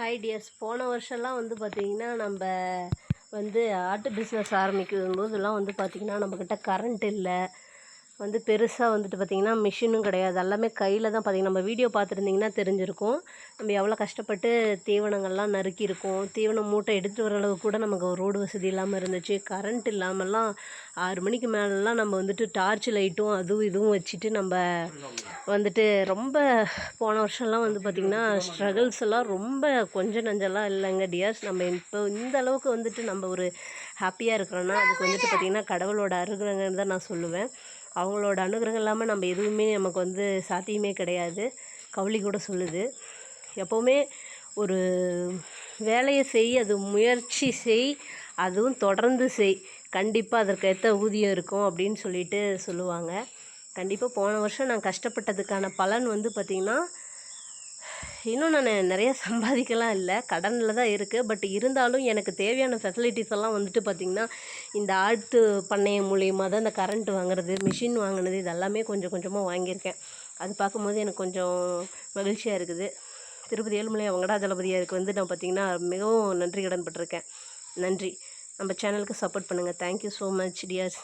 Hi tears போன வருஷம்லாம் வந்து பார்த்திங்கன்னா நம்ம வந்து ஆட்டு பிஸ்னஸ் ஆரம்பிக்கும் போதெல்லாம் வந்து பார்த்திங்கன்னா நம்மக்கிட்ட கரண்ட் இல்லை. வந்து பெருசாக வந்துட்டு பார்த்திங்கன்னா மிஷினும் கிடையாது. எல்லாமே கையில் தான் பார்த்திங்கன்னா நம்ம வீடியோ பார்த்துருந்திங்கன்னா தெரிஞ்சிருக்கும். நம்ம எவ்வளோ கஷ்டப்பட்டு தீவனங்கள்லாம் நறுக்கியிருக்கோம். தீவனம் மூட்டை எடுத்துகிட்டு வர அளவுக்கு கூட நமக்கு ரோடு வசதி இல்லாமல் இருந்துச்சு. கரண்ட் இல்லாமல்லாம் ஆறு மணிக்கு மேலெலாம் நம்ம வந்துட்டு டார்ச் லைட்டும் அதுவும் இதுவும் வச்சுட்டு நம்ம வந்துட்டு ரொம்ப போன வருஷம்லாம் வந்து பார்த்திங்கன்னா ஸ்ட்ரகிள்ஸ் எல்லாம் ரொம்ப கொஞ்சம் நஞ்செல்லாம் இல்லைங்க டியர்ஸ் நம்ம இப்போ இந்த அளவுக்கு வந்துட்டு நம்ம ஒரு ஹாப்பியாக இருக்கிறோன்னா அதுக்கு வந்துட்டு பார்த்திங்கன்னா கடவுளோட அருகிரகன்னு தான் நான் சொல்லுவேன். அவங்களோட அனுகிரகம் இல்லாமல் நம்ம எதுவுமே நமக்கு வந்து சாத்தியமே கிடையாது. கவுளி கூட சொல்லுது. எப்போவுமே ஒரு வேலையை செய் அது முயற்சி செய் அதுவும் தொடர்ந்து செய். கண்டிப்பாக அதற்கேற்ற ஊதியம் இருக்கும் அப்படின்னு சொல்லிட்டு சொல்லுவாங்க. கண்டிப்பாக போன வருஷம் நான் கஷ்டப்பட்டதுக்கான பலன் வந்து பார்த்திங்கன்னா இன்னும் நான் நிறைய சம்பாதிக்கலாம் இல்லை. கடனில் தான் இருக்குது பட் இருந்தாலும் எனக்கு தேவையான ஃபெசிலிட்டிஸ் எல்லாம் வந்துட்டு பார்த்திங்கன்னா இந்த ஆட்டு பண்ணையம் மூலியமாக தான் இந்த கரண்ட் வாங்குறது மிஷின் வாங்கினது இதெல்லாமே கொஞ்சம் கொஞ்சமாக வாங்கியிருக்கேன். அது பார்க்கும்போது எனக்கு கொஞ்சம் மகிழ்ச்சியாக இருக்குது. திருப்பதி ஏழுமலை வெங்கடாஜலபதியாருக்கு வந்து நான் பார்த்திங்கன்னா மிகவும் நன்றி கடன் பட்டிருக்கேன். நன்றி. நம்ம சேனலுக்கு சப்போர்ட் பண்ணுங்கள் தேங்க்யூ ஸோ மச் டியர்ஸ்